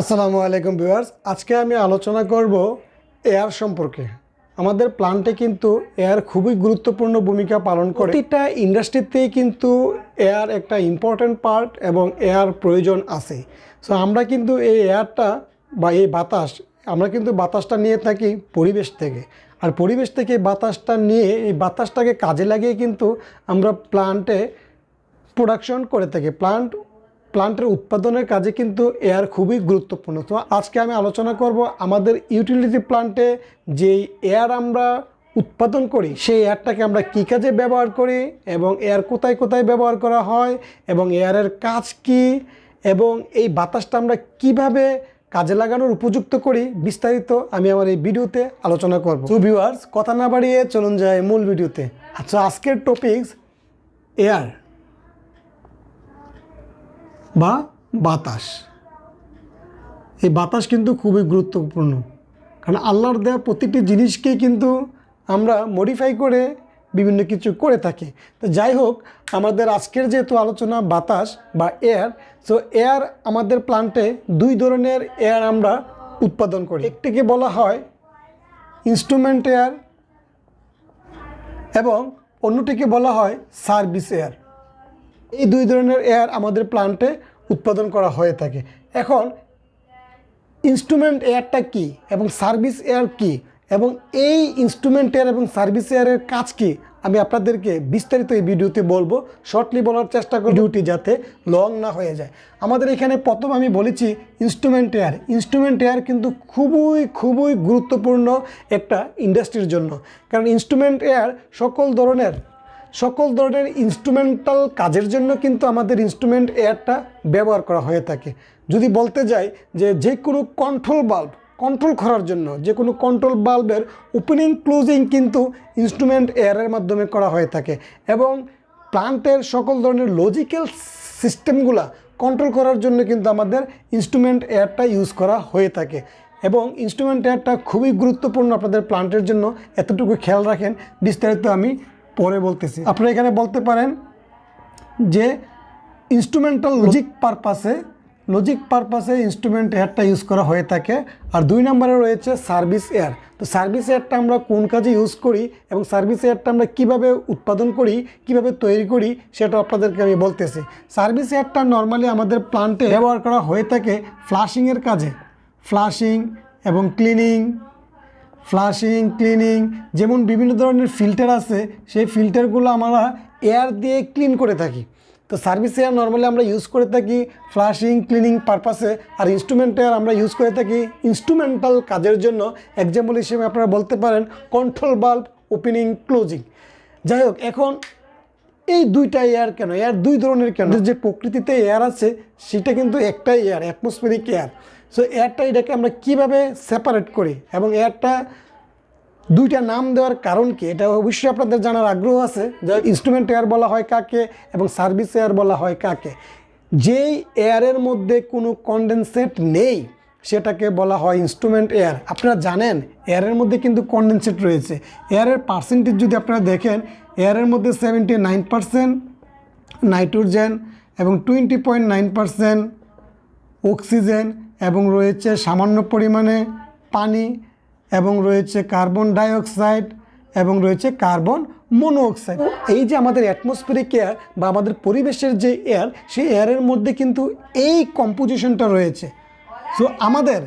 আসসালামু আলাইকুম ভিউয়ার্স। আজকে আমি আলোচনা করব এয়ার সম্পর্কে। আমাদের প্লান্টে কিন্তু এয়ার খুবই গুরুত্বপূর্ণ ভূমিকা পালন করে। প্রতিটা ইন্ডাস্ট্রিতেই কিন্তু এয়ার একটা ইম্পর্ট্যান্ট পার্ট এবং এয়ার প্রয়োজন আছে। সো আমরা কিন্তু এই এয়ারটা বা এই বাতাস, আমরা কিন্তু বাতাসটা নিয়ে থাকি পরিবেশ থেকে। আর পরিবেশ থেকে বাতাসটা নিয়ে, এই বাতাসটাকে কাজে লাগিয়ে কিন্তু আমরা প্লান্টে প্রোডাকশন করে থাকি। প্লান্ট প্লান্টের উৎপাদনের কাজে কিন্তু এয়ার খুবই গুরুত্বপূর্ণ। তো আজকে আমি আলোচনা করব আমাদের ইউটিলিটি প্লান্টে যেই এয়ার আমরা উৎপাদন করি, সেই এয়ারটাকে আমরা কী কাজে ব্যবহার করি এবং এয়ার কোথায় কোথায় ব্যবহার করা হয় এবং এয়ারের কাজ কি এবং এই বাতাসটা আমরা কীভাবে কাজে লাগানোর উপযুক্ত করি, বিস্তারিত আমি আমার এই ভিডিওতে আলোচনা করব। তো ভিউয়ার্স কথা না বাড়িয়ে চলুন যায় মূল ভিডিওতে। আচ্ছা আজকের টপিকস এয়ার বা বাতাস। এই বাতাস কিন্তু খুবই গুরুত্বপূর্ণ। কারণ আল্লাহর দেওয়া প্রতিটি জিনিসকেই কিন্তু আমরা মডিফাই করে বিভিন্ন কিছু করে থাকি। তো যাই হোক, আমাদের আজকের যেহেতু আলোচনা বাতাস বা এয়ার সো এয়ার আমাদের প্লান্টে দুই ধরনের এয়ার আমরা উৎপাদন করি। একটিকে বলা হয় ইনস্ট্রুমেন্ট এয়ার এবং অন্যটিকে বলা হয় সার্ভিস এয়ার এই দুই ধরনের এয়ার আমাদের প্লান্টে উৎপাদন করা হয়ে থাকে। এখন ইনস্ট্রুমেন্ট এয়ারটা কি এবং সার্ভিস এয়ার কি এবং এই ইনস্ট্রুমেন্ট এয়ার এবং সার্ভিস এয়ারের কাজ কি? আমি আপনাদেরকে বিস্তারিত এই ভিডিওতে বলব। শর্টলি বলার চেষ্টা করি ভিডিওটি যাতে লং না হয়ে যায়। আমাদের এখানে প্রথম আমি বলেছি ইনস্ট্রুমেন্ট এয়ার ইনস্ট্রুমেন্ট এয়ার কিন্তু খুবই খুবই গুরুত্বপূর্ণ একটা ইন্ডাস্ট্রির জন্য। কারণ ইনস্ট্রুমেন্ট এয়ার সকল ধরনের সকল ধরনের ইনস্ট্রুমেন্টাল কাজের জন্য কিন্তু আমাদের ইনস্ট্রুমেন্ট এয়ারটা ব্যবহার করা হয়ে থাকে। যদি বলতে যাই যে যে কোনো কন্ট্রোল বাল্ব কন্ট্রোল করার জন্য যে কোনো কন্ট্রোল বাল্বের ওপেনিং ক্লোজিং কিন্তু ইনস্ট্রুমেন্ট এয়ারের মাধ্যমে করা হয়ে থাকে এবং প্লান্টের সকল ধরনের লজিক্যাল সিস্টেমগুলা কন্ট্রোল করার জন্য কিন্তু আমাদের ইনস্ট্রুমেন্ট এয়ারটা ইউজ করা হয়ে থাকে। এবং ইনস্ট্রুমেন্ট এয়ারটা খুবই গুরুত্বপূর্ণ আপনাদের প্লান্টের জন্য। এতটুকু খেয়াল রাখেন, বিস্তারিত আমি পরে বলতেছি। আপনারা এখানে বলতে পারেন যে ইনস্ট্রুমেন্টাল লজিক পারপাসে লজিক পারপাসে ইনস্ট্রুমেন্ট এয়ারটা ইউজ করা হয়ে থাকে। আর দুই নম্বরে রয়েছে সার্ভিস এয়ার তো সার্ভিস এয়ারটা আমরা কোন কাজে ইউজ করি এবং সার্ভিস এয়ারটা আমরা কীভাবে উৎপাদন করি, কীভাবে তৈরি করি, সেটা আপনাদেরকে আমি বলতেছি। সার্ভিস এয়ারটা নর্মালি আমাদের প্লান্টে ব্যবহার করা হয়ে থাকে ফ্লাশিংয়ের কাজে। ফ্লাশিং এবং ক্লিনিং ফ্লাশিং ক্লিনিং যেমন বিভিন্ন ধরনের ফিল্টার আছে, সেই ফিল্টারগুলো আমরা এয়ার দিয়ে ক্লিন করে থাকি। তো সার্ভিস এয়ার নর্মালি আমরা ইউজ করে থাকি ফ্লাশিং ক্লিনিং পারপাসে আর ইনস্ট্রুমেন্ট এয়ার আমরা ইউজ করে থাকি ইনস্ট্রুমেন্টাল কাজের জন্য। এক্সাম্পল হিসেবে আপনারা বলতে পারেন কন্ট্রোল বাল্ব ওপেনিং ক্লোজিং যাই হোক, এখন এই দুইটা এয়ার কেন? এয়ার দুই ধরনের কেন? যে প্রকৃতিতে এয়ার আছে, সেটা কিন্তু একটাই এয়ার অ্যাটমসফেরিক এয়ার সো এয়ারটা এটাকে আমরা কীভাবে সেপারেট করি? এবং এয়ারটা দুইটা নাম দেওয়ার কারণ কি? এটা অবশ্যই আপনাদের জানার আগ্রহ আছে। যে ইনস্ট্রুমেন্ট এয়ার বলা হয় কাকে এবং সার্ভিস এয়ার বলা হয় কাকে। যেই এয়ারের মধ্যে কোনো কন্ডেনসেট নেই, সেটাকে বলা হয় ইনস্ট্রুমেন্ট এয়ার আপনারা জানেন এয়ারের মধ্যে কিন্তু কন্ডেনসেট রয়েছে। এয়ারের পার্সেন্টেজ যদি আপনারা দেখেন এয়ারের মধ্যে সেভেন্টি নাইন পারসেন্ট নাইট্রোজেন এবং twenty point nine percent oxygen এবং রয়েছে সামান্য পরিমাণে পানি এবং রয়েছে কার্বন ডাইঅক্সাইড এবং রয়েছে কার্বন মনোঅক্সাইড এই যে আমাদের অ্যাটমসফিয়ারিক এয়ার বা আমাদের পরিবেশের যে এয়ার সেই এয়ারের মধ্যে কিন্তু এই কম্পোজিশনটা রয়েছে। সো আমাদের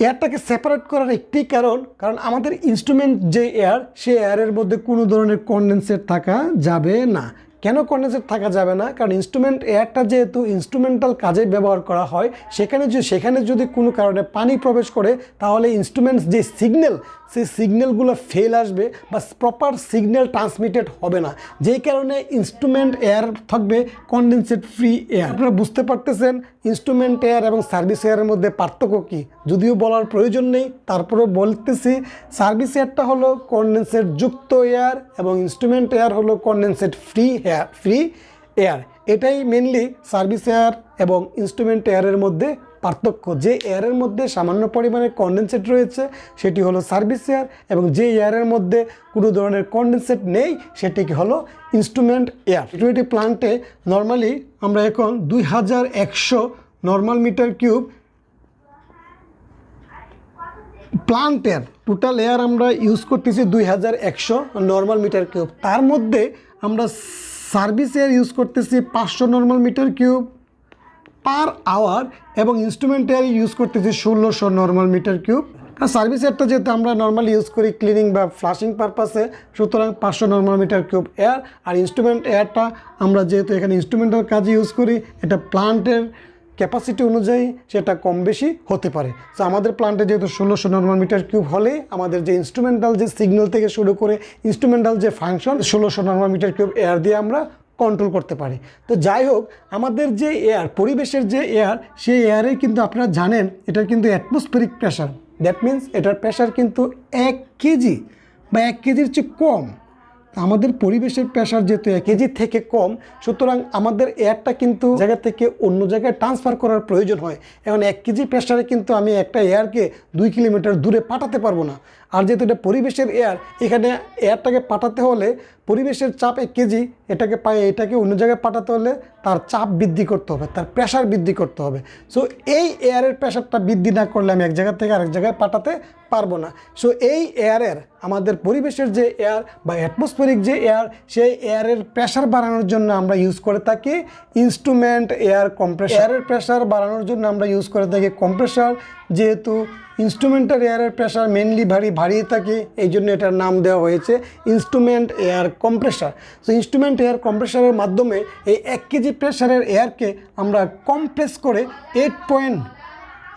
এয়ারটাকে সেপারেট করার একটি কারণ কারণ আমাদের ইনস্ট্রুমেন্ট যে এয়ার সেই এয়ারের মধ্যে কোনো ধরনের কন্ডেন্সেট থাকা যাবে না। কেন কন্ডেন্সেট থাকা যাবে না? কারণ ইনস্ট্রুমেন্ট এয়ারটা যেহেতু ইনস্ট্রুমেন্টাল কাজে ব্যবহার করা হয়, সেখানে যদি সেখানে যদি কোনো কারণে পানি প্রবেশ করে, তাহলে ইনস্ট্রুমেন্টস যে সিগন্যাল সেই সিগন্যালগুলো ফেল আসবে বা প্রপার সিগন্যাল ট্রান্সমিটেড হবে না। যেই কারণে ইনস্ট্রুমেন্ট এয়ার থাকবে কন্ডেন্সেট ফ্রি এয়ার আপনারা বুঝতে পারতেছেন ইনস্ট্রুমেন্ট এয়ার এবং সার্ভিস এয়ারের মধ্যে পার্থক্য কী? যদিও বলার প্রয়োজন নেই, তারপরেও বলতেছি সার্ভিস এয়ারটা হলো কন্ডেন্সেট যুক্ত এয়ার এবং ইনস্ট্রুমেন্ট এয়ার হলো condensate free air free air এটাই মেনলি সার্ভিস এয়ার এবং ইনস্ট্রুমেন্ট এয়ারের মধ্যে পার্থক্য। যে এয়ারের মধ্যে সামান্য পরিমাণে কন্ডেনসেট রয়েছে, সেটি হলো সার্ভিস এয়ার এবং যে এয়ারের মধ্যে কোনো ধরনের কন্ডেনসেট নেই, সেটিকে হলো ইনস্ট্রুমেন্ট এয়ার টোয়েন্টি প্লান্টে নর্মালি আমরা এখন দুই হাজার একশো নর্মাল মিটার কিউব প্লান্টের টোটাল এয়ার আমরা ইউজ করতেছি দুই হাজার একশো নর্মাল মিটার কিউব তার মধ্যে আমরা সার্ভিস এয়ার ইউজ করতেছি পাঁচশো normal metre cube per hour এবং ইনস্ট্রুমেন্টের ইউজ করতেছি ষোলোশো নর্মাল মিটার কিউব আর সার্ভিস এয়ারটা যেহেতু আমরা নর্মালি ইউজ করি ক্লিনিং বা ফ্লাশিং পারপাসে সুতরাং পাঁচশো নর্মাল মিটার কিউব এয়ার আর ইনস্ট্রুমেন্ট এয়ারটা আমরা যেহেতু এখানে ইনস্ট্রুমেন্টের কাজে ইউজ করি, এটা প্লান্টের ক্যাপাসিটি অনুযায়ী সেটা কম বেশি হতে পারে। তো আমাদের প্লান্টে যেহেতু ষোলোশো নর্মাল মিটার কিউব হলে আমাদের যে ইনস্ট্রুমেন্টাল যে সিগন্যাল থেকে শুরু করে ইনস্ট্রুমেন্টাল যে ফাংশন ষোলোশো নর্মাল মিটার কিউব এয়ার দিয়ে আমরা কন্ট্রোল করতে পারি। তো যাই হোক, আমাদের যে এয়ার পরিবেশের যে এয়ার সেই এয়ারে কিন্তু আপনারা জানেন, এটার কিন্তু অ্যাটমসফেরিক প্রেশার দ্যাট মিন্স এটার প্রেশার কিন্তু এক কেজি বা এক কেজির চেয়ে কম। আমাদের পরিবেশের প্রেশার যেহেতু এক কেজি থেকে কম, সুতরাং আমাদের এয়ারটা কিন্তু জায়গা থেকে অন্য জায়গায় ট্রান্সফার করার প্রয়োজন হয়। এখন এক কেজি প্রেশারে কিন্তু আমি একটা এয়ারকে দুই কিলোমিটার দূরে পাঠাতে পারব না। আর যেহেতু এটা পরিবেশের এয়ার এখানে এয়ারটাকে পাঠাতে হলে পরিবেশের চাপ এক কেজি, এটাকে পায়ে, এটাকে অন্য জায়গায় পাঠাতে হলে তার চাপ বৃদ্ধি করতে হবে, তার প্রেশার বৃদ্ধি করতে হবে। সো এই এয়ারের প্রেশারটা বৃদ্ধি না করলে আমি এক জায়গা থেকে আরেক জায়গায় পাঠাতে পারব না। সো এই এয়ারের আমাদের পরিবেশের যে এয়ার বা অ্যাটমসফেরিক যে এয়ার সেই এয়ারের প্রেশার বাড়ানোর জন্য আমরা ইউজ করে থাকি ইনস্ট্রুমেন্ট এয়ার কম্প্রেসার এয়ারের প্রেশার বাড়ানোর জন্য আমরা ইউজ করে থাকি কম্প্রেসার যেহেতু ইনস্ট্রুমেন্টাল এয়ারের প্রেশার মেনলি ভারী ভারিয়ে থাকে, এই জন্য এটার নাম দেওয়া হয়েছে ইনস্ট্রুমেন্ট এয়ার কম্প্রেসার তো ইনস্ট্রুমেন্ট এয়ার কম্প্রেসারের মাধ্যমে এই এক কেজি প্রেশারের এয়ারকে আমরা কম্প্রেস করে eight point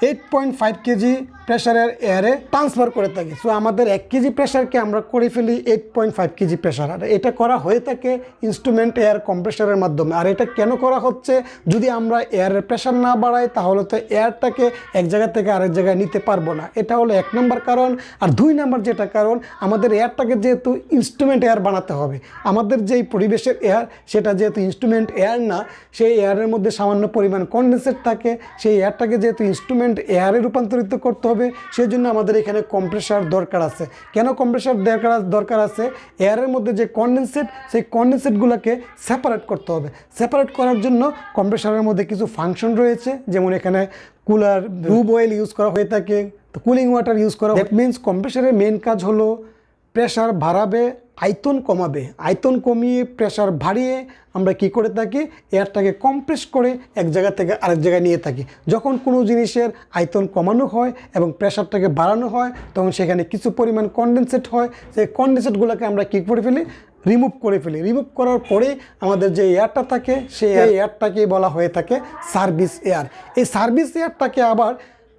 eight point five KG প্রেশারের এয়ারে ট্রান্সফার করে থাকি। সো আমাদের এক কেজি প্রেশারকে আমরা করে ফেলি eight point five KG pressure আর এটা করা হয়ে থাকে ইনস্ট্রুমেন্ট এয়ার কম্প্রেসারের মাধ্যমে। আর এটা কেন করা হচ্ছে? যদি আমরা এয়ারের প্রেশার না বাড়াই, তাহলে তো এয়ারটাকে এক জায়গা থেকে আরেক জায়গায় নিতে পারব না। এটা হলো এক নম্বর কারণ। আর দুই নম্বর যেটা কারণ, আমাদের এয়ারটাকে যেহেতু ইনস্ট্রুমেন্ট এয়ার বানাতে হবে, আমাদের যেই পরিবেশের এয়ার সেটা যেহেতু ইনস্ট্রুমেন্ট এয়ার না, সেই এয়ারের মধ্যে সামান্য পরিমাণ কন্ডেন্সেট থাকে, সেই এয়ারটাকে যেহেতু ইনস্ট্রুমেন্ট এয়ারে রূপান্তরিত করতে হবে সেই জন্য আমাদের এখানে কম্প্রেসার দরকার আছে। কেন কম্প্রেসার দরকার দরকার আছে? এয়ারের মধ্যে যে কন্ডেন্সেট সেই কন্ডেন্সেটগুলোকে সেপারেট করতে হবে। সেপারেট করার জন্য কম্প্রেসারের মধ্যে কিছু ফাংশন রয়েছে যেমন এখানে কুলার রুব অয়েল ইউজ করা হয়ে থাকে তো কুলিং ওয়াটার ইউজ করা হয় মিনস কম্প্রেসারের মেন কাজ হলো প্রেশার বাড়াবে আয়তন কমাবে। আয়তন কমিয়ে প্রেশার বাড়িয়ে আমরা কি করে থাকি? এয়ারটাকে কম্প্রেস করে এক জায়গা থেকে আরেক জায়গায় নিয়ে থাকি। যখন কোনো জিনিসের আয়তন কমানো হয় এবং প্রেশারটাকে বাড়ানো হয় তখন সেখানে কিছু পরিমাণ কন্ডেনসেট হয়। সেই কন্ডেনসেটগুলোকে আমরা কী করে ফেলি? রিমুভ করে ফেলি। রিমুভ করার পরে আমাদের যে এয়ারটা থাকে সেই এয়ারটাকে বলা হয়ে থাকে সার্ভিস এয়ার। এই সার্ভিস এয়ারটাকে আবার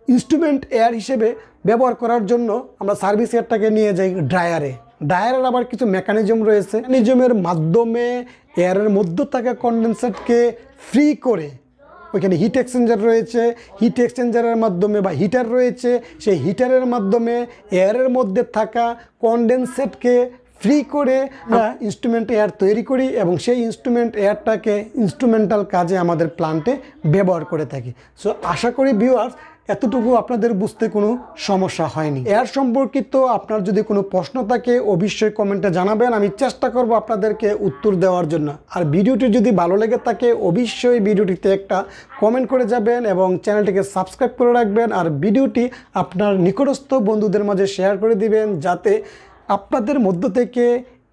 ইনস্ট্রুমেন্ট এয়ার হিসেবে ব্যবহার করার জন্য আমরা সার্ভিস এয়ারটাকে নিয়ে যাই ড্রায়ারে। ড্রায়ারের আবার কিছু মেকানিজম রয়েছে। মেকানিজমের মাধ্যমে এয়ারের মধ্যে থাকা কন্ডেন্সেটকে ফ্রি করে। ওইখানে হিট এক্সচেঞ্জার রয়েছে। হিট এক্সচেঞ্জারের মাধ্যমে বা হিটার রয়েছে। সেই হিটারের মাধ্যমে এয়ারের মধ্যে থাকা কন্ডেন্সেটকে ফ্রি করে আমরা ইনস্ট্রুমেন্ট এয়ার তৈরি করি এবং সেই ইনস্ট্রুমেন্ট এয়ারটাকে ইনস্ট্রুমেন্টাল কাজে আমাদের প্লান্টে ব্যবহার করে থাকি। সো আশা করি ভিউয়ার্স এতটুকু আপনাদের বুঝতে কোনো সমস্যা হয়নি। এর সম্পর্কিত আপনার যদি কোনো প্রশ্ন থাকে, অবশ্যই কমেন্টে জানাবেন। আমি চেষ্টা করব আপনাদেরকে উত্তর দেওয়ার জন্য। আর ভিডিওটি যদি ভালো লেগে থাকে, অবশ্যই ভিডিওটিতে একটা কমেন্ট করে যাবেন এবং চ্যানেলটিকে সাবস্ক্রাইব করে রাখবেন। আর ভিডিওটি আপনার নিকটস্থ বন্ধুদের মাঝে শেয়ার করে দিবেন, যাতে আপনাদের মধ্য থেকে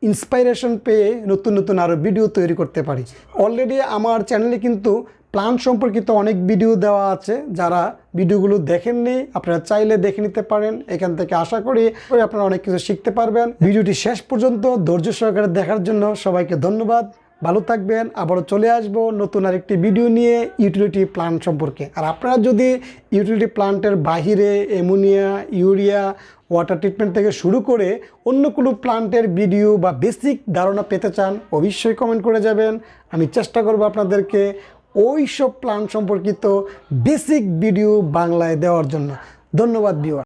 ইন্সপাইরেশন পেয়ে নতুন নতুন আরও ভিডিও তৈরি করতে পারি। অলরেডি আমার চ্যানেলে কিন্তু প্ল্যান সম্পর্কিত অনেক ভিডিও দেওয়া আছে, যারা ভিডিওগুলো দেখেননি, আপনারা চাইলে দেখে নিতে পারেন। এখান থেকে আশা করি আপনারা অনেক কিছু শিখতে পারবেন। ভিডিওটি শেষ পর্যন্ত ধৈর্য সহকারে দেখার জন্য সবাইকে ধন্যবাদ। ভালো থাকবেন, আবারও চলে আসব নতুন আরেকটি ভিডিও নিয়ে ইউটিলিটি প্লান্ট সম্পর্কে। আর আপনারা যদি ইউটিলিটি প্লান্টের বাহিরে অ্যামোনিয়া, ইউরিয়া, ওয়াটার ট্রিটমেন্ট থেকে শুরু করে অন্য কোনো প্লান্টের ভিডিও বা বেসিক ধারণা পেতে চান, অবশ্যই কমেন্ট করে যাবেন। আমি চেষ্টা করব আপনাদেরকে ওই সব প্ল্যান সম্পর্কিত বেসিক ভিডিও বাংলায় দেওয়ার জন্য। ধন্যবাদ ভিওয়ার